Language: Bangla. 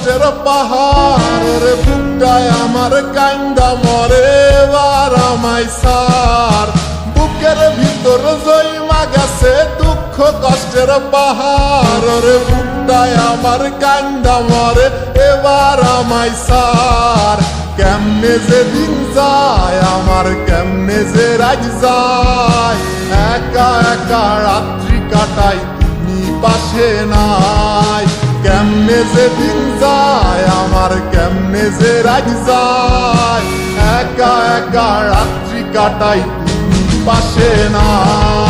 কষ্টের পাহাড় রে বুকটায় আমার কান্দা মরে এবার আমায় সার। বুকের ভিতর জয়মা গেছে দুঃখ কষ্টের পাহাড় রে বুকটায় আমার কান্দা মরে এবার আমায় সার। কেমনে যে দিন যায়, আমার কেমনে যে রাজ যায়। একা একা রাত্রি কাটাই, তুমি পাশে নাই। কেমনে যে যে রাজ যায় একা একা রাত্রি কাটাই পাশে নাই।